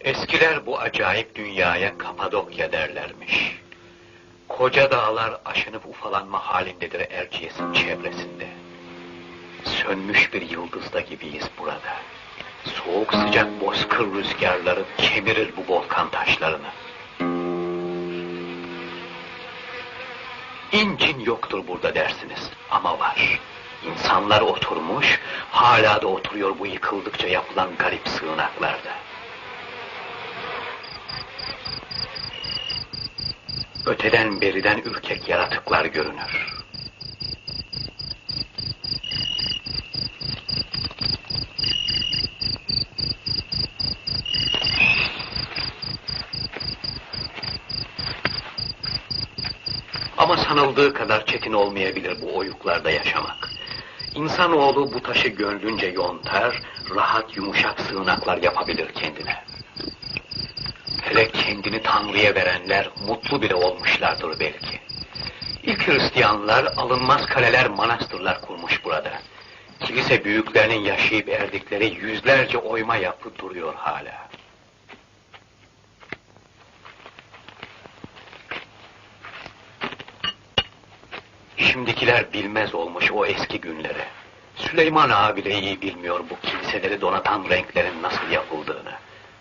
Eskiler bu acayip dünyaya Kapadokya derlermiş. Koca dağlar aşınıp ufalanma halindedir Erciyes'in çevresinde. Sönmüş bir yıldızda gibiyiz burada. Soğuk sıcak bozkır rüzgarları kemirir bu volkan taşlarını. İncin yoktur burada dersiniz ama var. İnsanlar oturmuş, hala da oturuyor bu yıkıldıkça yapılan garip sığınaklarda. Öteden beriden ürkek yaratıklar görünür. Ama sanıldığı kadar çetin olmayabilir bu oyuklarda yaşamak. İnsanoğlu bu taşı gönlünce yontar, rahat yumuşak sığınaklar yapabilir kendine. Hele kendini Tanrı'ya verenler mutlu bile olmuşlardır belki. İlk Hristiyanlar alınmaz kaleler, manastırlar kurmuş burada. Kilise büyüklerinin yaşayıp erdikleri yüzlerce oyma yapı duruyor hala. Şimdikiler bilmez olmuş o eski günleri. Süleyman ağa bile iyi bilmiyor bu kiliseleri donatan renklerin nasıl yapıldığını.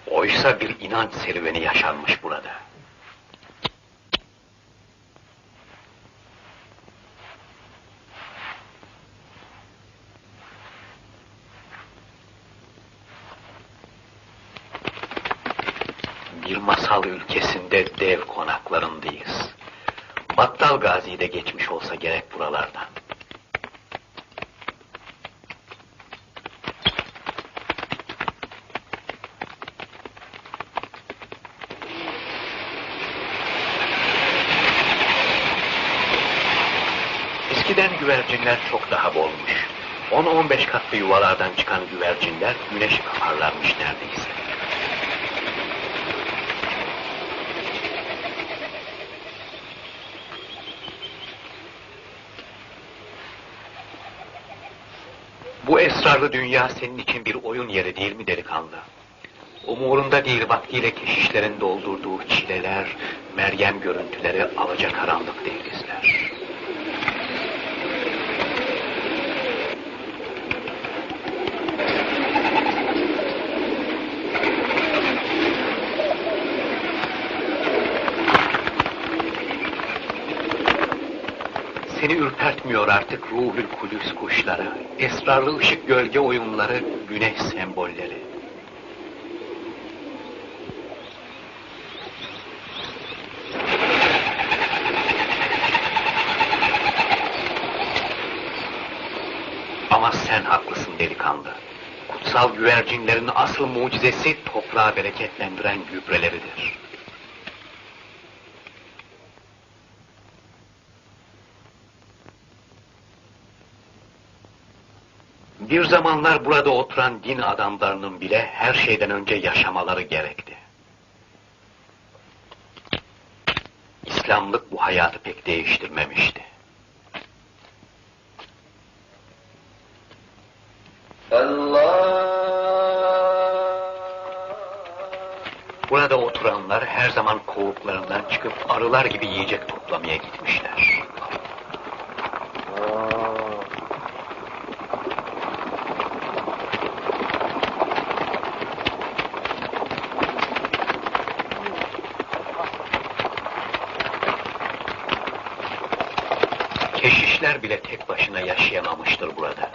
Oysa bir inanç serüveni yaşanmış burada. Bir masal ülkesinde dev konaklarındayız. Battal Gazi de geçmiş olsa gerek buralardan. Eskiden güvercinler çok daha bolmuş. 10-15 katlı yuvalardan çıkan güvercinler güneşi kaparlarmış neredeyse. Bu esrarlı dünya senin için bir oyun yeri değil mi delikanlı? Umurunda değil vaktiyle keşişlerin doldurduğu çileler, Meryem görüntüleri alacakaranlık dehlizler. Seni ürpertmiyor artık ruhül kudüs kuşları, esrarlı ışık gölge oyunları, güneş sembolleri. Ama sen haklısın delikanlı. Kutsal güvercinlerin asıl mucizesi toprağı bereketlendiren gübreleridir. Bir zamanlar burada oturan din adamlarının bile her şeyden önce yaşamaları gerekti. İslamlık bu hayatı pek değiştirmemişti. Burada oturanlar her zaman kovuklarından çıkıp arılar gibi yiyecek toplamaya gitmişler. Keşişler bile tek başına yaşayamamıştır burada.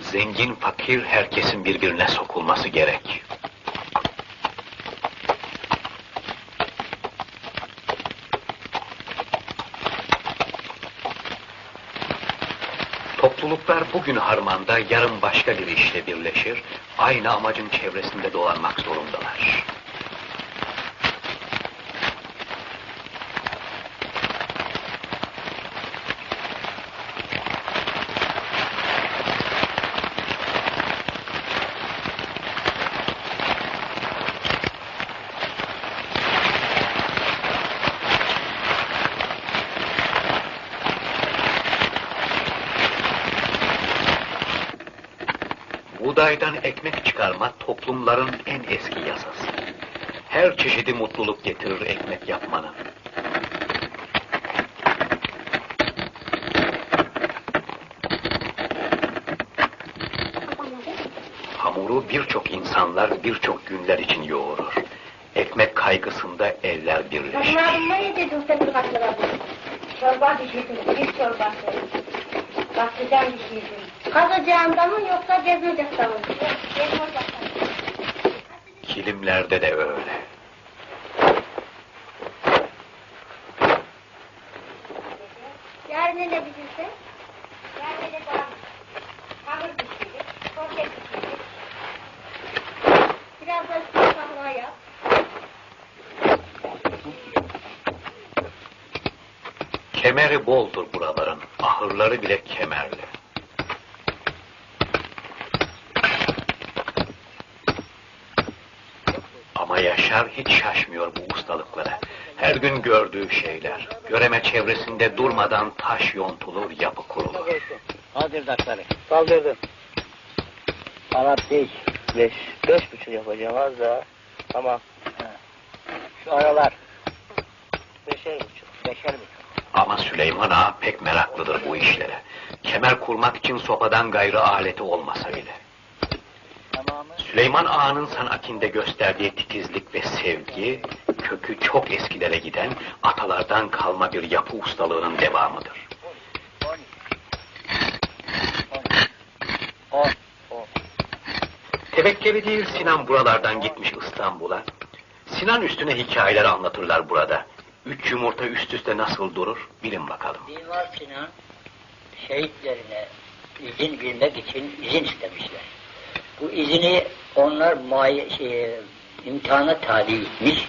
Zengin fakir herkesin birbirine sokulması gerek. Bugün harmanda, yarın başka bir işle birleşir, aynı amacın çevresinde dolanmak zorundalar. Buğdaydan ekmek çıkarma toplumların en eski yasası. Her çeşidi mutluluk getirir ekmek yapmanın. Hamuru birçok insanlar birçok günler için yoğurur. Ekmek kaygısında eller birleşir. Çorba pişirdin, bir çorbası. Patlıcan pişirdin. Kaz ocağında mı yoksa? Bez ocakta. Kilimlerde de öyle. Yarın ne pişirsin? Yarın ne daha hamur pişirir, poğaça pişirir. Biraz da ıspanak yap. Kemeri boldur buraların. Ahırları bile kemerli. Ama Yaşar hiç şaşmıyor bu ustalıklara. Her gün gördüğü şeyler. Göreme çevresinde durmadan taş yontulur, yapı kurulur. Kaldır dakları. Kaldırdım. Arap değil. Beş. Beş buçuk yapacağım az daha. Tamam. Şu aralar. Beşer buçuk. Beşer buçuk. Ama Süleyman Ağa pek meraklıdır bu işlere. Kemer kurmak için sopadan gayrı aleti olmasa bile. Süleyman Ağa'nın sanatinde gösterdiği titizlik ve sevgi, kökü çok eskilere giden atalardan kalma bir yapı ustalığının devamıdır. Tevekkeli değil Sinan buralardan gitmiş İstanbul'a. Sinan üstüne hikayeler anlatırlar burada. Üç yumurta üst üste nasıl durur bilin bakalım. Mimar Sinan şehitlerine izin vermek için izin istemişler. Bu izini onlar muay şey, imtihana tabi etmiş.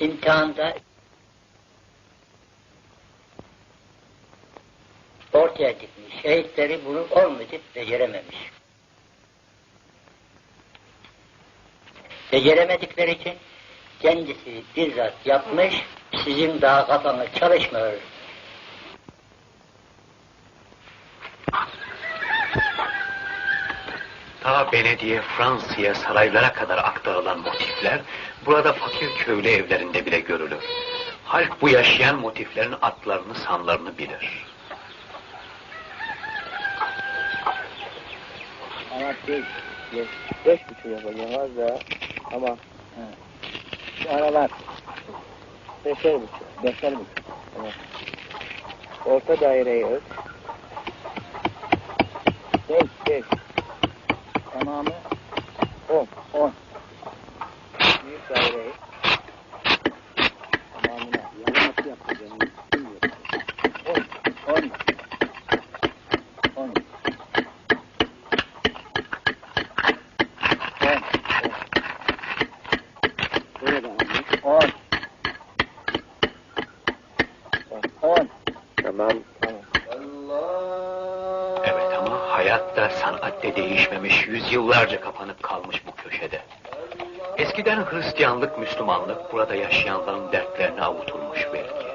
İmtihanda ortaya çıkmış. Şehitleri bunu olmadı, becerememiş. Beceremedikleri için kendisi bizzat yapmış, sizin daha kafanız çalışmıyor. Ta Venedik'e, Fransa'ya, saraylara kadar aktarılan motifler burada fakir köylü evlerinde bile görülür. Halk bu yaşayan motiflerin adlarını, sanlarını bilir. Ama beş, beş, beş buçuk yapacağım daha. Ama ha. şu aralar beşer buçuk, beşer buçuk. Tamam. Orta daireyi öt. Beş, beş. Tamamı on, on. Büyük daireyi. Tamamına. Yarım yapacağım. Bilmiyorum. On, on. On. On. Burada On. On. Tamam. Tamam. Evet ama hayat da sanat da değişmemiş, yüzyıllarca kapanıp kalmış bu köşede. Eskiden Hristiyanlık, Müslümanlık burada yaşayanların dertlerini avutulmuş belki.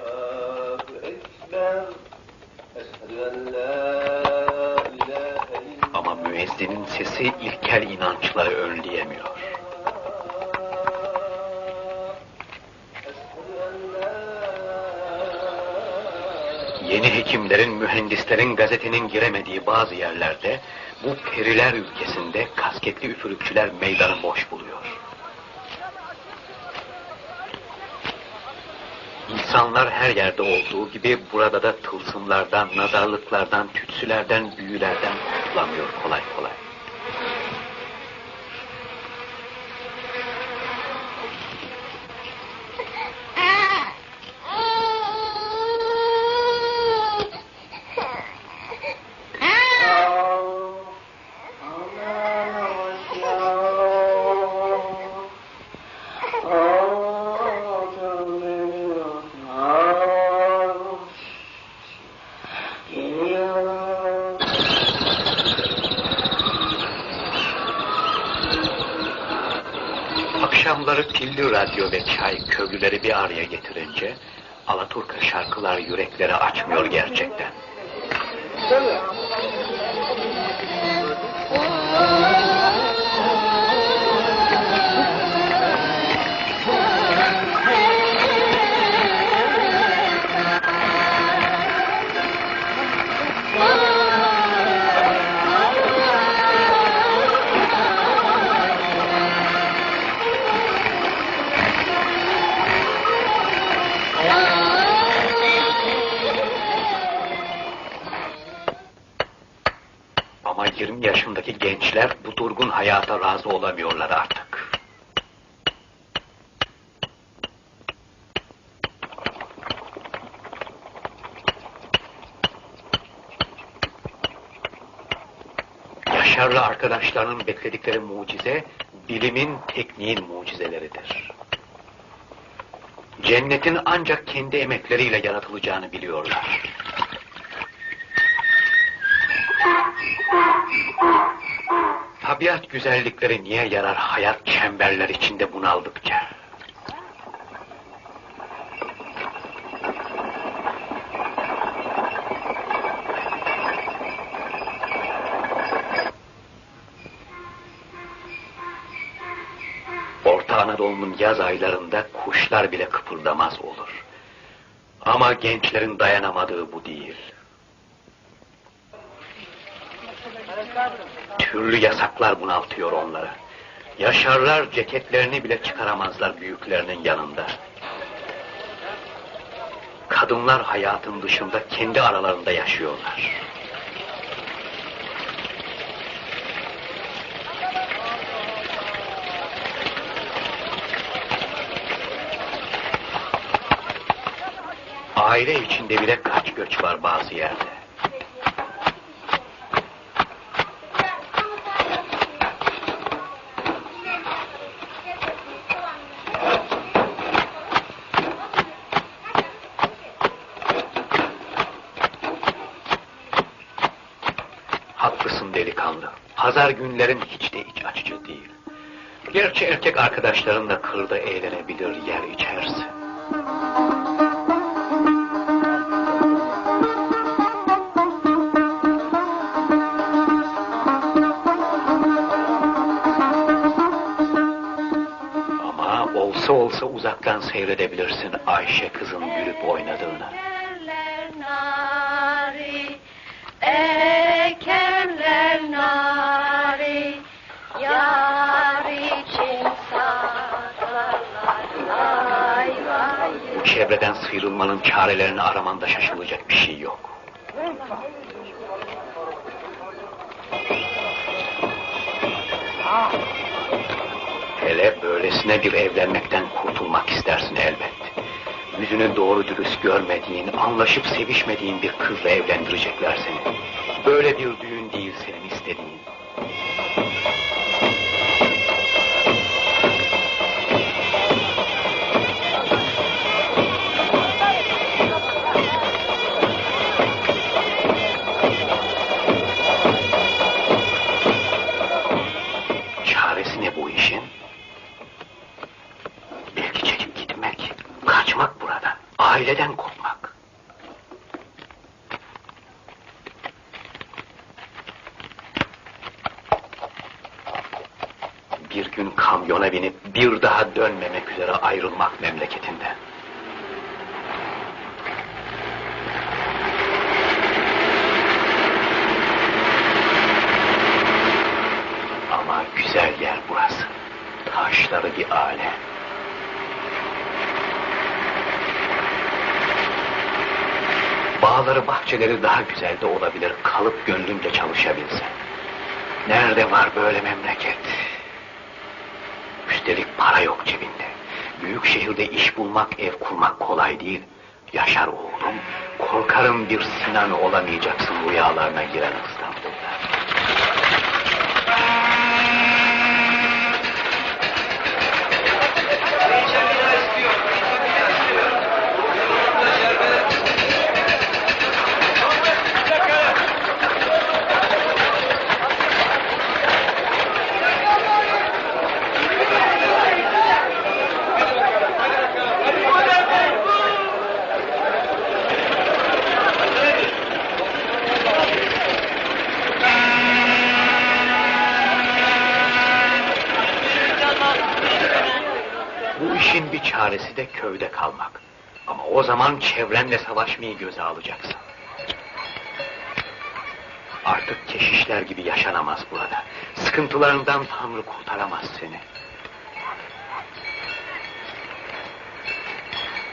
Ama müezzinin sesi ilkel inançları önleyemiyor. Yeni hekimlerin, mühendislerin gazetenin giremediği bazı yerlerde bu periler ülkesinde kasketli üfürükçüler meydanı boş buluyor. İnsanlar her yerde olduğu gibi burada da tılsımlardan, nazarlıklardan, tütsülerden, büyülerden kurtulamıyor kolay kolay. Akşamları pilli radyo ve çay köylüleri bir araya getirince Alaturka şarkılar yüreklere açmıyor gerçekten. Söyle. Gençler bu durgun hayata razı olamıyorlar artık. Yaşarlı arkadaşlarının bekledikleri mucize, bilimin, tekniğin mucizeleridir. Cennetin ancak kendi emekleriyle yaratılacağını biliyorlar. Tabiat güzellikleri niye yarar hayat çemberler içinde bunaldıkça? Orta Anadolu'nun yaz aylarında kuşlar bile kıpırdamaz olur. Ama gençlerin dayanamadığı bu değil. Türlü yasaklar bunaltıyor onları. Yaşarlar ceketlerini bile çıkaramazlar büyüklerinin yanında. Kadınlar hayatın dışında kendi aralarında yaşıyorlar. Aile içinde bile kaç göç var bazı yerde. Haklısın delikanlı. Pazar günlerin hiç de iç açıcı değil. Gerçi erkek arkadaşlarınla kırda eğlenebilir yer içersin. Ama olsa olsa uzaktan seyredebilirsin Ayşe kızın gülüp oynadığını. Ekerler nari, ekerler Bu çevreden sıyrılmanın çarelerini aramanda şaşılacak bir şey yok. Hele böylesine bir evlenmekten kurtulmak istersin elbet. Yüzünü doğru dürüst görmediğin, anlaşıp sevişmediğin bir kızla evlendirecekler seni. Böyle bir düğün değil gün kamyona binip bir daha dönmemek üzere ayrılmak memleketinden. Ama güzel yer burası. Taşları bir alem. Bağları bahçeleri daha güzel de olabilir kalıp gönlümce çalışabilsem. Nerede var böyle memleket? Para yok cebinde. Büyük şehirde iş bulmak, ev kurmak kolay değil. Yaşar oğlum, korkarım bir Sinan olamayacaksın rüyalarına giren İstanbul'da. De köyde kalmak. Ama o zaman çevrenle savaşmayı göze alacaksın. Artık keşişler gibi yaşanamaz burada. Sıkıntılarından Tanrı kurtaramaz seni.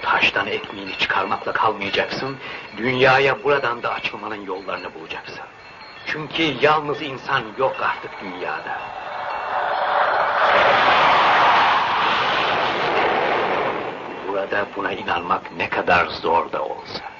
Taştan ekmeğini çıkarmakla kalmayacaksın. Dünyaya buradan da açılmanın yollarını bulacaksın. Çünkü yalnız insan yok artık dünyada. Burada buna inanmak ne kadar zor da olsa.